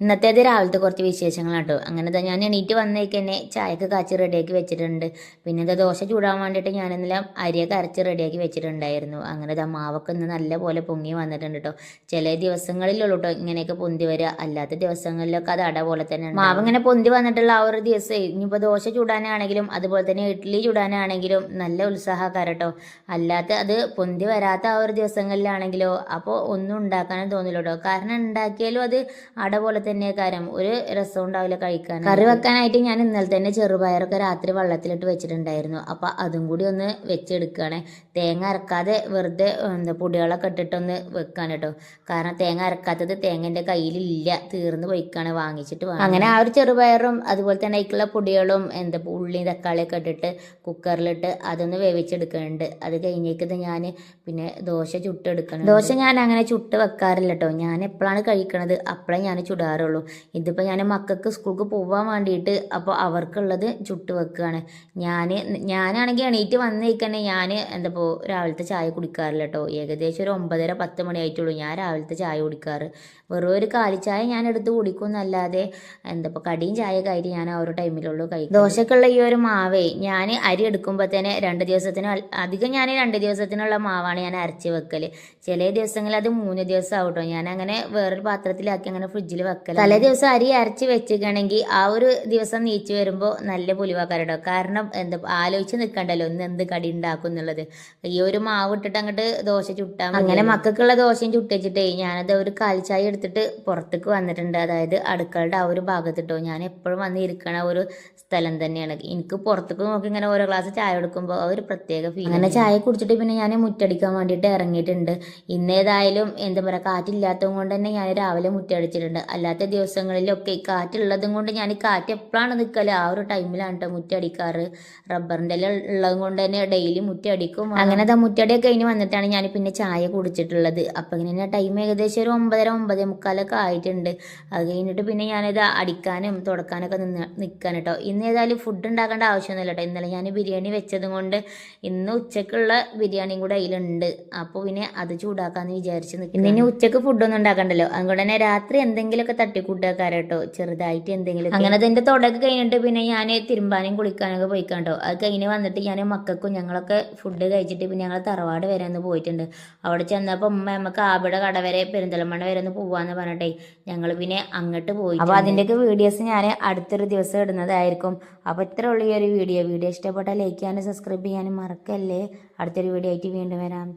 ഇന്നത്തേത് രാവിലത്തെ കുറച്ച് വിശേഷങ്ങളാണ് കേട്ടോ അങ്ങനെ ഞാൻ എണീറ്റ് വന്നേക്ക് തന്നെ ചായക്ക് കാച്ചി റെഡിയാക്കി വെച്ചിട്ടുണ്ട്. പിന്നെ എന്താ ദോശ ചൂടാൻ വേണ്ടിയിട്ട് ഞാനെന്നെല്ലാം അരിയൊക്കെ അരച്ച് റെഡിയാക്കി വെച്ചിട്ടുണ്ടായിരുന്നു. അങ്ങനെ ദാ മാവൊക്കെ ഇന്ന് നല്ല പോലെ പൊങ്ങി വന്നിട്ടുണ്ട് കേട്ടോ ചില ദിവസങ്ങളിലുള്ളൂ കേട്ടോ ഇങ്ങനെയൊക്കെ പൊന്തി വരിക അല്ലാത്ത ദിവസങ്ങളിലൊക്കെ അത് അട പോലെ തന്നെ മാവ് ഇങ്ങനെ പൊന്തി വന്നിട്ടുള്ള ആ ഒരു ദിവസം ഇനിയിപ്പോൾ ദോശ ചൂടാനാണെങ്കിലും അതുപോലെ തന്നെ ഇഡ്ഡലി ചൂടാനാണെങ്കിലും നല്ല ഉത്സാഹക്കാരം കേട്ടോ അല്ലാത്ത അത് പൊന്തി വരാത്ത ആ ഒരു ദിവസങ്ങളിലാണെങ്കിലോ അപ്പോൾ ഒന്നും ഉണ്ടാക്കാനും തോന്നില്ല കേട്ടോ കാരണം ഉണ്ടാക്കിയാലും അത് അട പോലെ തന്നെ കാര്യം ഒരു രസം ഉണ്ടാവില്ല കഴിക്കാൻ കറി വെക്കാനായിട്ട് ഞാൻ ഇന്നലെ തന്നെ ചെറുപയറൊക്കെ രാത്രി വെള്ളത്തിലിട്ട് വെച്ചിട്ടുണ്ടായിരുന്നു. അപ്പോൾ അതും കൂടി ഒന്ന് വെച്ചെടുക്കുകയാണ്. തേങ്ങ അരക്കാതെ വെറുതെ എന്താ പൊടികളൊക്കെ ഇട്ടിട്ടൊന്ന് വെക്കാൻ കേട്ടോ. കാരണം തേങ്ങ അരക്കാത്തത് തേങ്ങന്റെ കയ്യിലില്ല തീർന്ന് പോയിക്കാണ് വാങ്ങിച്ചിട്ട് വാങ്ങി. അങ്ങനെ ആ ഒരു ചെറുപയറും അതുപോലെ തന്നെ അതിലേക്കുള്ള പൊടികളും എന്താ ഉള്ളി തക്കാളിയൊക്കെ ഇട്ടിട്ട് കുക്കറിലിട്ട് അതൊന്ന് വേവിച്ചെടുക്കുന്നുണ്ട്. അത് കഴിഞ്ഞേക്കത് ഞാൻ പിന്നെ ദോശ ചുട്ടെടുക്കണം ദോശ ഞാൻ അങ്ങനെ ചുട്ട് വെക്കാറില്ല കേട്ടോ. ഞാൻ എപ്പോഴാണ് കഴിക്കണത്? അപ്പോഴേ ഞാൻ ചുടാറുള്ളൂ. ഇതിപ്പോൾ ഞാൻ മക്കൾക്ക് സ്കൂൾക്ക് പോകാൻ വേണ്ടിയിട്ട് അപ്പോൾ അവർക്കുള്ളത് ചുട്ട് വെക്കുകയാണ് ഞാൻ ഞാനാണെങ്കിൽ എണീറ്റ് വന്നേക്കന്നെ ഞാൻ എന്താ രാവിലത്തെ ചായ കുടിക്കാറില്ല കേട്ടോ ഏകദേശം ഒരു ഒമ്പതര പത്ത് മണി ആയിട്ടുള്ളൂ ഞാൻ രാവിലത്തെ ചായ കുടിക്കാറ്. വെറും ഒരു കാലിച്ചായ ഞാൻ എടുത്ത് കുടിക്കുന്നല്ലാതെ എന്താ ഇപ്പോൾ കടിയും ചായ ആയിട്ട് ഞാൻ ആ ഒരു ടൈമിലുള്ളൂ കഴിക്കും ദോശക്കുള്ള ഈ ഒരു മാവേ ഞാൻ അരി എടുക്കുമ്പോൾ തന്നെ രണ്ട് ദിവസത്തിന് അധികം ഞാൻ രണ്ട് ദിവസത്തിനുള്ള മാവാണ് ഞാൻ അരച്ച് വെക്കൽ ചില ദിവസങ്ങളിൽ അത് മൂന്ന് ദിവസം ആവട്ടോ ഞാൻ അങ്ങനെ വേറൊരു പാത്രത്തിലാക്കി അങ്ങനെ ഫ്രിഡ്ജിൽ വെക്കൽ തലേ ദിവസം അരി അരച്ച് വെച്ചിരിക്കണമെങ്കിൽ ആ ഒരു ദിവസം നീച്ച് വരുമ്പോൾ നല്ല പുലിവാക്കാരുണ്ടോ കാരണം എന്താ ആലോചിച്ച് നിൽക്കണ്ടല്ലോ ഇന്ന് എന്ത് കടി ഉണ്ടാക്കും എന്നുള്ളത്. ഈ ഒരു മാവ് ഇട്ടിട്ട് അങ്ങോട്ട് ദോശ ചുട്ടാൽ അങ്ങനെ മക്കൾക്കുള്ള ദോശയും ചുട്ടിച്ചിട്ടേ ഞാനത് ഒരു കാൽച്ചായ എടുത്തിട്ട് പുറത്തേക്ക് വന്നിട്ടുണ്ട്. അതായത് അടുക്കളയുടെ ആ ഒരു ഭാഗത്തിട്ടോ ഞാൻ എപ്പോഴും വന്ന് ഇരിക്കണ ഒരു സ്ഥലം തന്നെയാണ്. എനിക്ക് പുറത്തേക്ക് നോക്കി ഇങ്ങനെ ഓരോ ഗ്ലാസ് ചായ എടുക്കുമ്പോൾ ഒരു പ്രത്യേക ഫീൽ അങ്ങനെ ചായ കുടിച്ചിട്ട് പിന്നെ ഞാൻ മുറ്റടിക്കാൻ വേണ്ടിയിട്ട് ഇറങ്ങിയിട്ടുണ്ട്. ഇന്നേതായാലും എന്താ പറയുക കാറ്റില്ലാത്തത് കൊണ്ട് തന്നെ ഞാൻ രാവിലെ മുറ്റടിച്ചിട്ടുണ്ട്. അല്ലാത്ത ദിവസങ്ങളിലൊക്കെ കാറ്റുള്ളതും കൊണ്ട് ഞാൻ ഈ കാറ്റ് എപ്പോഴാണ് നിൽക്കൽ ആ ഒരു ടൈമിലാണ് കേട്ടോ മുറ്റടിക്കാറ്. റബ്ബറിന്റെ എല്ലാം ഉള്ളത് കൊണ്ട് തന്നെ ഡെയിലി മുറ്റടിക്കും. അങ്ങനെ ദാ മുറ്റടിയൊക്കെ കഴിഞ്ഞ് വന്നിട്ടാണ് ഞാൻ പിന്നെ ചായ കുടിച്ചിട്ടുള്ളത്. അപ്പം ഇങ്ങനെ ടൈം ഏകദേശം ഒരു ഒമ്പതര ഒമ്പതേ മുക്കാലൊക്കെ ആയിട്ടുണ്ട്. അത് കഴിഞ്ഞിട്ട് പിന്നെ ഞാനിത് അടിക്കാനും തുടക്കാനൊക്കെ നിന്ന് നിൽക്കാൻ കേട്ടോ ഇന്ന് ഏതായാലും ഫുഡ് ഉണ്ടാക്കേണ്ട ആവശ്യമൊന്നുമില്ല കേട്ടോ ഇന്നലെ ഞാൻ ബിരിയാണി വെച്ചത് കൊണ്ട് ഇന്ന് ഉച്ചക്കുള്ള ബിരിയാണിയും കൂടെ അതിലുണ്ട് അപ്പോൾ പിന്നെ അത് ചൂടാക്കാമെന്ന് വിചാരിച്ച് നിൽക്കുന്നു ഇനി ഉച്ചയ്ക്ക് ഫുഡൊന്നും ഉണ്ടാക്കണ്ടല്ലോ? അതുകൊണ്ട് തന്നെ രാത്രി എന്തെങ്കിലുമൊക്കെ തട്ടിക്കൂട്ടാക്കാറ് കേട്ടോ ചെറുതായിട്ട് എന്തെങ്കിലും അങ്ങനെ അതിന്റെ തുടക്കം കഴിഞ്ഞിട്ട് പിന്നെ ഞാൻ തിരുമ്പാനും കുളിക്കാനൊക്കെ പോയിക്കാണ്ടോ അത് കഴിഞ്ഞ് വന്നിട്ട് ഞാൻ മക്കൾക്കും ഞങ്ങളൊക്കെ ഫുഡ് കഴിച്ചിട്ട് പിന്നെ ഞങ്ങൾ തറവാട് വരെ ഒന്ന് പോയിട്ടുണ്ട്. അവിടെ ചെന്നപ്പോൾ ഉമ്മ നമുക്ക് ആബിടെ കട വരെ പെരിന്തൽമണ്ണ വരെ ഒന്ന് പോവാന്ന് പറഞ്ഞിട്ടേ ഞങ്ങൾ പിന്നെ അങ്ങോട്ട് പോയി അപ്പോൾ അതിന്റെയൊക്കെ വീഡിയോസ് ഞാൻ അടുത്തൊരു ദിവസം ഇടുന്നതായിരിക്കും. അപ്പോൾ ഇത്ര ഉള്ള ഈ ഒരു വീഡിയോ. വീഡിയോ ഇഷ്ടപ്പെട്ടാൽ ലൈക്ക് ചെയ്യാനും സബ്സ്ക്രൈബ് ചെയ്യാനും മറക്കല്ലേ. അടുത്തൊരു വീഡിയോ ആയിട്ട് വീണ്ടും വരാം.